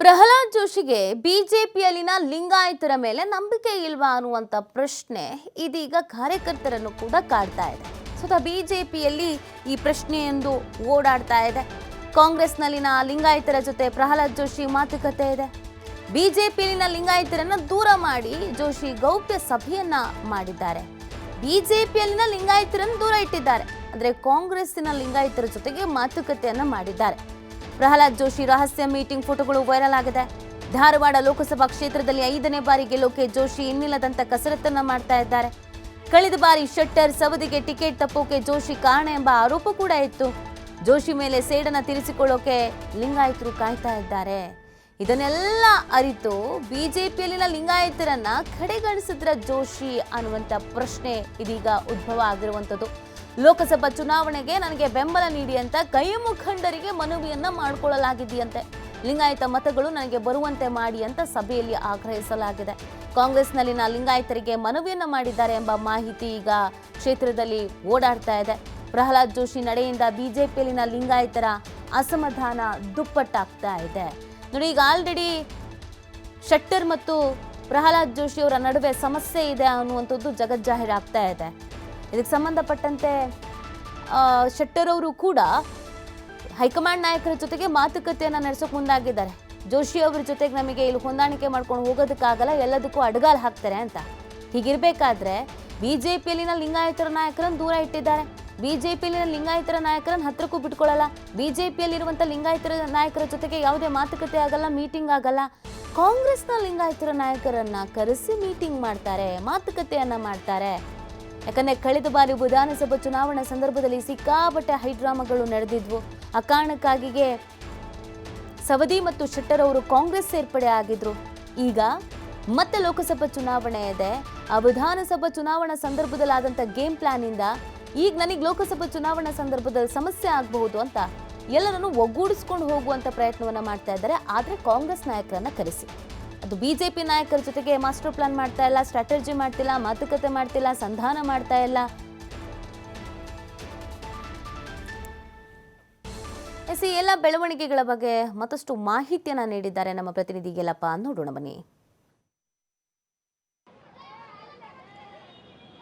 ಪ್ರಹ್ಲಾದ್ ಜೋಶಿಗೆ ಬಿಜೆಪಿಯಲ್ಲಿನ ಲಿಂಗಾಯತರ ಮೇಲೆ ನಂಬಿಕೆ ಇಲ್ವಾ ಅನ್ನುವಂಥ ಪ್ರಶ್ನೆ ಇದೀಗ ಕಾರ್ಯಕರ್ತರನ್ನು ಕೂಡ ಕಾಡ್ತಾ ಇದೆ. ಸ್ವತಃ ಬಿಜೆಪಿಯಲ್ಲಿ ಈ ಪ್ರಶ್ನೆಯೊಂದು ಓಡಾಡ್ತಾ ಇದೆ. ಕಾಂಗ್ರೆಸ್ನಲ್ಲಿನ ಲಿಂಗಾಯತರ ಜೊತೆ ಪ್ರಹ್ಲಾದ್ ಜೋಶಿ ಮಾತುಕತೆ ಇದೆ. ಬಿಜೆಪಿಯಲ್ಲಿನ ಲಿಂಗಾಯತರನ್ನ ದೂರ ಮಾಡಿ ಜೋಶಿ ಗೌಪ್ಯ ಸಭೆಯನ್ನ ಮಾಡಿದ್ದಾರೆ. ಬಿಜೆಪಿಯಲ್ಲಿನ ಲಿಂಗಾಯತರನ್ನು ದೂರ ಇಟ್ಟಿದ್ದಾರೆ. ಅಂದ್ರೆ ಕಾಂಗ್ರೆಸ್ಸಿನ ಲಿಂಗಾಯತರ ಜೊತೆಗೆ ಮಾತುಕತೆಯನ್ನ ಮಾಡಿದ್ದಾರೆ. ಪ್ರಹ್ಲಾದ್ ಜೋಶಿ ರಹಸ್ಯ ಮೀಟಿಂಗ್ ಫೋಟೋಗಳು ವೈರಲ್ ಆಗಿದೆ. ಧಾರವಾಡ ಲೋಕಸಭಾ ಕ್ಷೇತ್ರದಲ್ಲಿ ಐದನೇ ಬಾರಿ ಗೆಲ್ಲೋಕೆ ಜೋಶಿ ಇನ್ನಿಲ್ಲದಂತ ಕಸರತ್ತನ್ನು ಮಾಡ್ತಾ ಇದ್ದಾರೆ. ಕಳೆದ ಬಾರಿ ಶೆಟ್ಟರ್ ಸವದಿಗೆ ಟಿಕೆಟ್ ತಪ್ಪೋಕೆ ಜೋಶಿ ಕಾರಣ ಎಂಬ ಆರೋಪ ಕೂಡ ಇತ್ತು. ಜೋಶಿ ಮೇಲೆ ಸೇಡನ ತೀರಿಸಿಕೊಳ್ಳೋಕೆ ಲಿಂಗಾಯತರು ಕಾಯ್ತಾ ಇದ್ದಾರೆ. ಇದನ್ನೆಲ್ಲ ಅರಿತು ಬಿಜೆಪಿಯಲ್ಲಿನ ಲಿಂಗಾಯತರನ್ನ ಕಡೆಗಣಿಸಿದ್ರ ಜೋಶಿ ಅನ್ನುವಂಥ ಪ್ರಶ್ನೆ ಇದೀಗ ಉದ್ಭವ ಆಗಿರುವಂಥದ್ದು. ಲೋಕಸಭಾ ಚುನಾವಣೆಗೆ ನನಗೆ ಬೆಂಬಲ ನೀಡಿ ಅಂತ ಕೈ ಮುಖಂಡರಿಗೆ ಮನವಿಯನ್ನ ಮಾಡಿಕೊಳ್ಳಲಾಗಿದೆಯಂತೆ. ಲಿಂಗಾಯತ ಮತಗಳು ನನಗೆ ಬರುವಂತೆ ಮಾಡಿ ಅಂತ ಸಭೆಯಲ್ಲಿ ಆಗ್ರಹಿಸಲಾಗಿದೆ. ಕಾಂಗ್ರೆಸ್ನಲ್ಲಿನ ಲಿಂಗಾಯತರಿಗೆ ಮನವಿಯನ್ನ ಮಾಡಿದ್ದಾರೆ ಎಂಬ ಮಾಹಿತಿ ಈಗ ಕ್ಷೇತ್ರದಲ್ಲಿ ಓಡಾಡ್ತಾ ಇದೆ. ಪ್ರಹ್ಲಾದ್ ಜೋಶಿ ನಡೆಯಿಂದ ಬಿಜೆಪಿಯಲ್ಲಿನ ಲಿಂಗಾಯತರ ಅಸಮಾಧಾನ ದುಪ್ಪಟ್ಟಾಗ್ತಾ ಇದೆ. ನೋಡಿ, ಈಗ ಆಲ್ರೆಡಿ ಶೆಟ್ಟರ್ ಮತ್ತು ಪ್ರಹ್ಲಾದ್ ಜೋಶಿ ಅವರ ನಡುವೆ ಸಮಸ್ಯೆ ಇದೆ ಅನ್ನುವಂಥದ್ದು ಜಗಜ್ಜಾಹೀರಾಗ್ತಾ ಇದೆ. ಇದಕ್ಕೆ ಸಂಬಂಧಪಟ್ಟಂತೆ ಶೆಟ್ಟರ್ ಅವರು ಕೂಡ ಹೈಕಮಾಂಡ್ ನಾಯಕರ ಜೊತೆಗೆ ಮಾತುಕತೆಯನ್ನು ನಡೆಸೋಕೆ ಮುಂದಾಗಿದ್ದಾರೆ. ಜೋಶಿ ಅವರ ಜೊತೆಗೆ ನಮಗೆ ಇಲ್ಲಿ ಹೊಂದಾಣಿಕೆ ಮಾಡ್ಕೊಂಡು ಹೋಗೋದಕ್ಕಾಗಲ್ಲ, ಎಲ್ಲದಕ್ಕೂ ಅಡಗಾಲು ಹಾಕ್ತಾರೆ ಅಂತ. ಹೀಗಿರಬೇಕಾದ್ರೆ ಬಿ ಜೆ ಪಿಯಲ್ಲಿನ ಲಿಂಗಾಯತರ ನಾಯಕರನ್ನು ದೂರ ಇಟ್ಟಿದ್ದಾರೆ. ಬಿ ಜೆ ಪಿಯಲ್ಲಿನ ಲಿಂಗಾಯತರ ನಾಯಕರನ್ನು ಹತ್ರಕ್ಕೂ ಬಿಟ್ಕೊಳ್ಳಲ್ಲ. ಬಿಜೆಪಿಯಲ್ಲಿರುವಂಥ ಲಿಂಗಾಯತರ ನಾಯಕರ ಜೊತೆಗೆ ಯಾವುದೇ ಮಾತುಕತೆ ಆಗಲ್ಲ, ಮೀಟಿಂಗ್ ಆಗಲ್ಲ. ಕಾಂಗ್ರೆಸ್ನ ಲಿಂಗಾಯತರ ನಾಯಕರನ್ನು ಕರೆಸಿ ಮೀಟಿಂಗ್ ಮಾಡ್ತಾರೆ, ಮಾತುಕತೆಯನ್ನು ಮಾಡ್ತಾರೆ. ಯಾಕಂದ್ರೆ ಕಳೆದ ಬಾರಿ ವಿಧಾನಸಭಾ ಚುನಾವಣಾ ಸಂದರ್ಭದಲ್ಲಿ ಸಿಕ್ಕಾಪಟ್ಟೆ ಹೈಡ್ರಾಮಾಗಳು ನಡೆದಿದ್ವು. ಆ ಕಾರಣಕ್ಕಾಗಿಯೇ ಸವದಿ ಮತ್ತು ಶೆಟ್ಟರ್ ಅವರು ಕಾಂಗ್ರೆಸ್ ಸೇರ್ಪಡೆ ಆಗಿದ್ರು. ಈಗ ಮತ್ತೆ ಲೋಕಸಭಾ ಚುನಾವಣೆ ಇದೆ. ಆ ವಿಧಾನಸಭಾ ಚುನಾವಣಾ ಸಂದರ್ಭದಲ್ಲಿ ಆದಂಥ ಗೇಮ್ ಪ್ಲಾನ್ ಇಂದ ಈಗ ನನಗೆ ಲೋಕಸಭಾ ಚುನಾವಣಾ ಸಂದರ್ಭದಲ್ಲಿ ಸಮಸ್ಯೆ ಆಗಬಹುದು ಅಂತ ಎಲ್ಲರನ್ನು ಒಗ್ಗೂಡಿಸ್ಕೊಂಡು ಹೋಗುವಂತ ಪ್ರಯತ್ನವನ್ನ ಮಾಡ್ತಾ ಇದ್ದಾರೆ. ಆದ್ರೆ ಕಾಂಗ್ರೆಸ್ ನಾಯಕರನ್ನ ಕರೆಸಿ. ಅದು ಬಿ ಜೆ ಪಿ ನಾಯಕರ ಜೊತೆಗೆ ಮಾಸ್ಟರ್ ಪ್ಲಾನ್ ಮಾಡ್ತಾ ಇಲ್ಲ ಸ್ಟ್ರಾಟಜಿ ಮಾಡ್ತಿಲ್ಲ ಮಾತುಕತೆ ಮಾಡ್ತಿಲ್ಲ ಸಂಧಾನ ಮಾಡ್ತಾ ಇಲ್ಲ. ಎಸ್, ಈ ಎಲ್ಲ ಬೆಳವಣಿಗೆಗಳ ಬಗ್ಗೆ ಮತ್ತಷ್ಟು ಮಾಹಿತಿಯನ್ನ ನೀಡಿದ್ದಾರೆ ನಮ್ಮ ಪ್ರತಿನಿಧಿ ಗೆಲ್ಲಪ್ಪ. ನೋಡೋಣ ಬನ್ನಿ.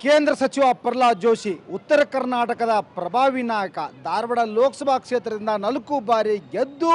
ಕೇಂದ್ರ ಸಚಿವ ಪ್ರಹ್ಲಾದ್ ಜೋಶಿ, ಉತ್ತರ ಕರ್ನಾಟಕದ ಪ್ರಭಾವಿ ನಾಯಕ ಧಾರವಾಡ ಲೋಕಸಭಾ ಕ್ಷೇತ್ರದಿಂದ ನಾಲ್ಕು ಬಾರಿ ಗೆದ್ದು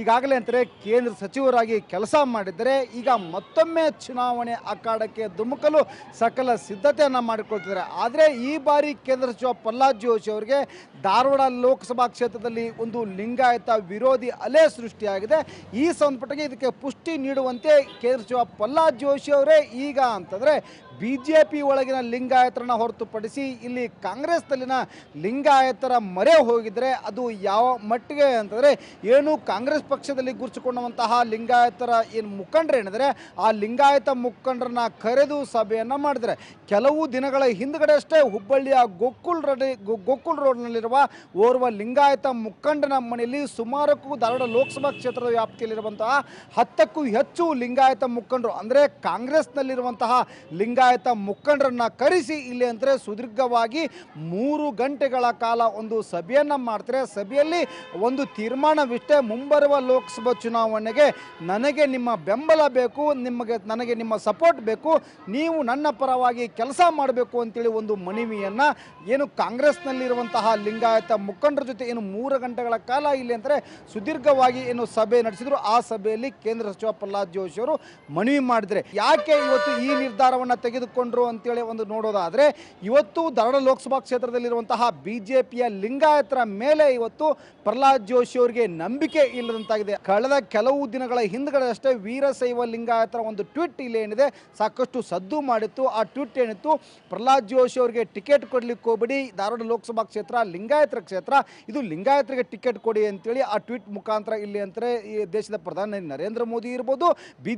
ಈಗಾಗಲೇ ಅಂತಾರೆ ಕೇಂದ್ರ ಸಚಿವರಾಗಿ ಕೆಲಸ ಮಾಡಿದರೆ ಈಗ ಮತ್ತೊಮ್ಮೆ ಚುನಾವಣೆ ಅಖಾಡಕ್ಕೆ ಧುಮುಕಲು ಸಕಲ ಸಿದ್ಧತೆಯನ್ನು ಮಾಡಿಕೊಳ್ತಿದ್ದಾರೆ. ಆದರೆ ಈ ಬಾರಿ ಕೇಂದ್ರ ಸಚಿವ ಪ್ರಹ್ಲಾದ್ ಜೋಶಿ ಅವರಿಗೆ ಧಾರವಾಡ ಲೋಕಸಭಾ ಕ್ಷೇತ್ರದಲ್ಲಿ ಒಂದು ಲಿಂಗಾಯತ ವಿರೋಧಿ ಅಲೆ ಸೃಷ್ಟಿಯಾಗಿದೆ. ಈ ಸಂದರ್ಭಕ್ಕೆ ಇದಕ್ಕೆ ಪುಷ್ಟಿ ನೀಡುವಂತೆ ಕೇಂದ್ರ ಸಚಿವ ಪ್ರಹ್ಲಾದ್ ಜೋಶಿ ಅವರೇ ಈಗ ಅಂತಂದರೆ ಬಿ ಜೆ ಪಿ ಒಳಗಿನ ಲಿಂಗಾಯತರನ್ನ ಹೊರತುಪಡಿಸಿ ಇಲ್ಲಿ ಕಾಂಗ್ರೆಸ್ನಲ್ಲಿನ ಲಿಂಗಾಯತರ ಮರೆ ಹೋಗಿದ್ರೆ ಅದು ಯಾವ ಮಟ್ಟಿಗೆ ಅಂತಂದರೆ ಏನು ಕಾಂಗ್ರೆಸ್ ಪಕ್ಷದಲ್ಲಿ ಗುರುತಿಸಿಕೊಂಡಂತಹ ಲಿಂಗಾಯತರ ಏನು ಮುಖಂಡರು ಏನಿದ್ರೆ, ಆ ಲಿಂಗಾಯತ ಮುಖಂಡರನ್ನ ಕರೆದು ಸಭೆಯನ್ನು ಮಾಡಿದರೆ. ಕೆಲವು ದಿನಗಳ ಹಿಂದ್ಗಡೆ ಅಷ್ಟೇ ಹುಬ್ಬಳ್ಳಿಯ ಗೋಕುಲ್ ರೋಡ್, ಗೋಕುಲ್ ರೋಡ್ನಲ್ಲಿರುವ ಓರ್ವ ಲಿಂಗಾಯತ ಮುಖಂಡನ ಮನೆಯಲ್ಲಿ ಸುಮಾರಕ್ಕೂ ಧಾರವಾಡ ಲೋಕಸಭಾ ಕ್ಷೇತ್ರದ ವ್ಯಾಪ್ತಿಯಲ್ಲಿರುವಂತಹ ಹತ್ತಕ್ಕೂ ಹೆಚ್ಚು ಲಿಂಗಾಯತ ಮುಖಂಡರು, ಅಂದರೆ ಕಾಂಗ್ರೆಸ್ನಲ್ಲಿರುವಂತಹ ಲಿಂಗಾಯತ ಮುಖಂಡರನ್ನ ಕರೆಸಿ ಇಲ್ಲಿ ಅಂದರೆ ಸುದೀರ್ಘವಾಗಿ ಮೂರು ಗಂಟೆಗಳ ಕಾಲ ಒಂದು ಸಭೆಯನ್ನು ಮಾಡ್ತಾರೆ. ಸಭೆಯಲ್ಲಿ ಒಂದು ತೀರ್ಮಾನವಿಷ್ಟೇ ಮುಂಬರುವ ಲೋಕಸಭಾ ಚುನಾವಣೆಗೆ ನನಗೆ ನಿಮ್ಮ ಬೆಂಬಲ ಬೇಕು, ನಿಮಗೆ ನನಗೆ ನಿಮ್ಮ ಸಪೋರ್ಟ್ ಬೇಕು, ನೀವು ನನ್ನ ಪರವಾಗಿ ಕೆಲಸ ಮಾಡಬೇಕು ಅಂತೇಳಿ ಒಂದು ಮನವಿಯನ್ನು ಏನು ಕಾಂಗ್ರೆಸ್ನಲ್ಲಿರುವಂತಹ ಲಿಂಗಾಯತ ಮುಖಂಡರ ಜೊತೆ ಏನು ಮೂರು ಗಂಟೆಗಳ ಕಾಲ ಇಲ್ಲಿ ಅಂದರೆ ಸುದೀರ್ಘವಾಗಿ ಏನು ಸಭೆ ನಡೆಸಿದ್ರು. ಆ ಸಭೆಯಲ್ಲಿ ಕೇಂದ್ರ ಸಚಿವ ಪ್ರಹ್ಲಾದ್ ಜೋಶಿ ಅವರು ಮನವಿ ಮಾಡಿದರೆ. ಯಾಕೆ ಇವತ್ತು ಈ ನಿರ್ಧಾರವನ್ನು ತೆಗೆದುಕೊಂಡ್ರು ಅಂತೇಳಿ ಒಂದು ನೋಡೋದಾದರೆ, ಇವತ್ತು ಧಾರವಾಡ ಲೋಕಸಭಾ ಕ್ಷೇತ್ರದಲ್ಲಿರುವಂತಹ ಬಿ ಜೆ ಪಿಯ ಲಿಂಗಾಯತರ ಮೇಲೆ ಇವತ್ತು ಪ್ರಹ್ಲಾದ್ ಜೋಶಿ ಅವರಿಗೆ ನಂಬಿಕೆ ಇಲ್ಲದಂತಾಗಿದೆ. ಕಳೆದ ಕೆಲವು ದಿನಗಳ ಹಿಂದ್ಗಡೆ ಅಷ್ಟೇ ವೀರಶೈವ ಲಿಂಗಾಯತರ ಒಂದು ಟ್ವೀಟ್ ಇಲ್ಲಿ ಏನಿದೆ, ಸಾಕಷ್ಟು ಸದ್ದು ಮಾಡಿತ್ತು. ಆ ಟ್ವೀಟ್ ಏನಿತ್ತು, ಪ್ರಹ್ಲಾದ್ ಜೋಶಿ ಅವರಿಗೆ ಟಿಕೆಟ್ ಕೊಡಲಿಕ್ಕೆ ಹೋಗ್ಬಿಡಿ, ಧಾರವಾಡ ಲೋಕಸಭಾ ಕ್ಷೇತ್ರ, ಲಿಂಗಾಯತರ ಕ್ಷೇತ್ರ, ಇದು ಲಿಂಗಾಯತರಿಗೆ ಟಿಕೆಟ್ ಕೊಡಿ ಅಂತೇಳಿ ಆ ಟ್ವೀಟ್ ಮುಖಾಂತರ ಇಲ್ಲಿ ಅಂತಾರೆ. ಈ ದೇಶದ ಪ್ರಧಾನಿ ನರೇಂದ್ರ ಮೋದಿ ಇರ್ಬೋದು ಬಿ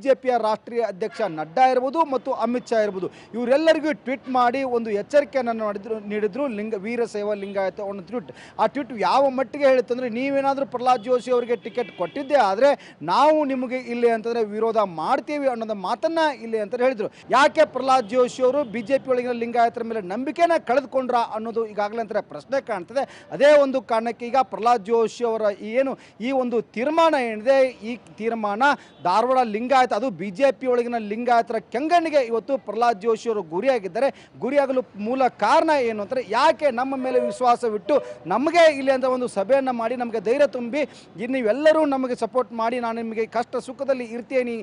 ರಾಷ್ಟ್ರೀಯ ಅಧ್ಯಕ್ಷ ನಡ್ಡಾ ಇರ್ಬೋದು ಮತ್ತು ಅಮಿತ್ ಶಾ ಇರ್ಬೋದು. ಇವರೆಲ್ಲರಿಗೂ ಟ್ವೀಟ್ ಮಾಡಿ ಒಂದು ಎಚ್ಚರಿಕೆಯನ್ನು ಮಾಡಿದ್ರು ನೀಡಿದ್ರು. ಲಿಂಗ ವೀರಶೈವ ಲಿಂಗಾಯತ ಒಂದು ಟ್ವೀಟ್ ಆ ಟ್ವೀಟ್ ಯಾವ ಮಟ್ಟಿಗೆ ಹೇಳುತ್ತೆ ಅಂದರೆ ನೀವೇನಾದರೂ ಪ್ರಹ್ಲಾದ್ ಜೋಶಿ ಅವರಿಗೆ ಟಿಕೆಟ್ ಕೊಟ್ಟಿದ್ದೆ ಆದರೆ ನಾವು ನಿಮಗೆ ಇಲ್ಲಿ ಅಂತಂದರೆ ವಿರೋಧ ಮಾಡ್ತೀವಿ ಅನ್ನೋದು ಮಾತನ್ನ ಇಲ್ಲಿ ಅಂತ ಹೇಳಿದರು. ಯಾಕೆ ಪ್ರಹ್ಲಾದ್ ಜೋಶಿ ಅವರು ಬಿ ಜೆ ಪಿ ಒಳಗಿನ ಲಿಂಗಾಯತರ ಮೇಲೆ ನಂಬಿಕೆನ ಕಳೆದುಕೊಂಡ್ರ ಅನ್ನೋದು ಈಗಾಗಲೇ ಅಂತಾರೆ ಪ್ರಶ್ನೆ ಕಾಣ್ತದೆ. ಅದೇ ಒಂದು ಕಾರಣಕ್ಕೆ ಈಗ ಪ್ರಹ್ಲಾದ್ ಜೋಶಿ ಅವರ ಏನು ಈ ಒಂದು ತೀರ್ಮಾನ ಏನಿದೆ, ಈ ತೀರ್ಮಾನ ಧಾರವಾಡ ಲಿಂಗಾಯತ ಅದು ಬಿ ಜೆ ಪಿ ಒಳಗಿನ ಲಿಂಗಾಯತರ ಕೆಂಗಣ್ಣಿಗೆ ಇವತ್ತು ಪ್ರಹ್ಲಾದ್ ಜೋಶಿ ಅವರು ಗುರಿಯಾಗಿದ್ದಾರೆ. ಗುರಿಯಾಗಲು ಮೂಲ ಕಾರಣ ಏನು ಅಂದರೆ ಯಾಕೆ ನಮ್ಮ ಮೇಲೆ ವಿಶ್ವಾಸವಿಟ್ಟು ನಮಗೆ ಇಲ್ಲಿ ಅಂತ ಒಂದು ಸಭೆಯನ್ನು ಮಾಡಿ ನಮಗೆ ಧೈರ್ಯ ತುಂಬಿ ನೀವೆಲ್ಲರೂ ನಮಗೆ ಸಪೋರ್ಟ್ ಮಾಡಿ ನಾನು ನಿಮಗೆ ಕಷ್ಟ ಸುಖದಲ್ಲಿ ಇರ್ತೀನಿ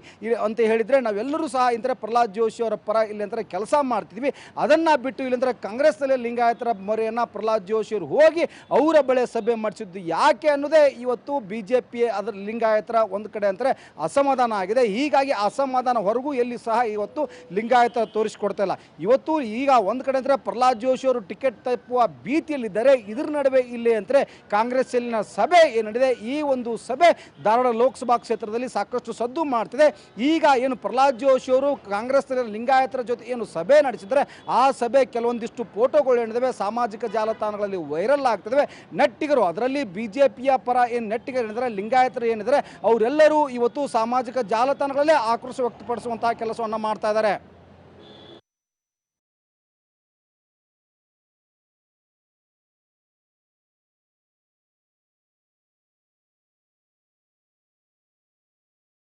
ಅಂತ ಹೇಳಿದರೆ ನಾವೆಲ್ಲರೂ ಸಹ ಇಂಥ ಪ್ರಹ್ಲಾದ್ ಜೋಶಿ ಅವರ ಪರ ಇಲ್ಲಿ ಅಂತ ಕೆಲಸ ಮಾಡ್ತಿದ್ವಿ. ಅದನ್ನು ಬಿಟ್ಟು ಇಲ್ಲಂದ್ರೆ ಕಾಂಗ್ರೆಸ್ನಲ್ಲಿ ಲಿಂಗಾಯತರ ಮೊರೆಯನ್ನು ಪ್ರಹ್ಲಾದ್ ಜೋಶಿಯವರು ಹೋಗಿ ಅವರ ಬಳೆ ಸಭೆ ಮಾಡಿಸಿದ್ದು ಯಾಕೆ ಅನ್ನೋದೇ ಇವತ್ತು ಬಿ ಜೆ ಪಿ ಅದರ ಲಿಂಗಾಯತರ ಒಂದು ಕಡೆ ಅಂದರೆ ಅಸಮಾಧಾನ ಆಗಿದೆ. ಹೀಗಾಗಿ ಅಸಮಾಧಾನ ಹೊರಗೂ ಎಲ್ಲಿ ಸಹ ಇವತ್ತು ಲಿಂಗಾಯತ ತೋರಿಸ್ಕೊಡ್ತಾ ಇಲ್ಲ. ಇವತ್ತು ಈಗ ಒಂದು ಕಡೆ ಅಂದರೆ ಪ್ರಹ್ಲಾದ್ ಜೋಶಿ ಅವರು ಟಿಕೆಟ್ ತಪ್ಪುವ ಭೀತಿಯಲ್ಲಿದ್ದಾರೆ ಇದ್ರ ನಡುವೆ ಇಲ್ಲಿ ಅಂದರೆ ಕಾಂಗ್ರೆಸ್ಸಲ್ಲಿನ ಸಭೆ ಏನಿದೆ ಈ ಒಂದು ಸಭೆ ಧಾರವಾಡ ಲೋಕಸಭಾ ಕ್ಷೇತ್ರದಲ್ಲಿ ಸಾಕಷ್ಟು ಸದ್ದು ಮಾಡ್ತಿದೆ. ಈಗ ಏನು ಪ್ರಹ್ಲಾದ್ ಜೋಶಿ ಅವರು ಕಾಂಗ್ರೆಸ್ನ ಲಿಂಗಾಯತರ ಜೊತೆ ಏನು ಸಭೆ ನಡೆಸಿದರೆ ಆ ಸಭೆ ಕೆಲವೊಂದಿಷ್ಟು ಫೋಟೋಗಳು ಏನಿದಾವೆ ಸಾಮಾಜಿಕ ಜಾಲತಾಣಗಳಲ್ಲಿ ವೈರಲ್ ಆಗ್ತಿದ್ದಾವೆ ನೆಟ್ಟಿಗರು ಅದರಲ್ಲಿ ಬಿ ಜೆ ಪಿಯ ಪರ ಏನು ನೆಟ್ಟಿಗರು ಏನಿದ್ದಾರೆ ಲಿಂಗಾಯತರು ಏನಿದ್ದಾರೆ ಅವರೆಲ್ಲರೂ ಇವತ್ತು ಸಾಮಾಜಿಕ ಜಾಲತಾಣಗಳಲ್ಲೇ ಆಕ್ರೋಶ ವ್ಯಕ್ತಪಡಿಸುವಂತಹ ಕೆಲಸವನ್ನು ಮಾಡ್ತಾ ಇದ್ದಾರೆ.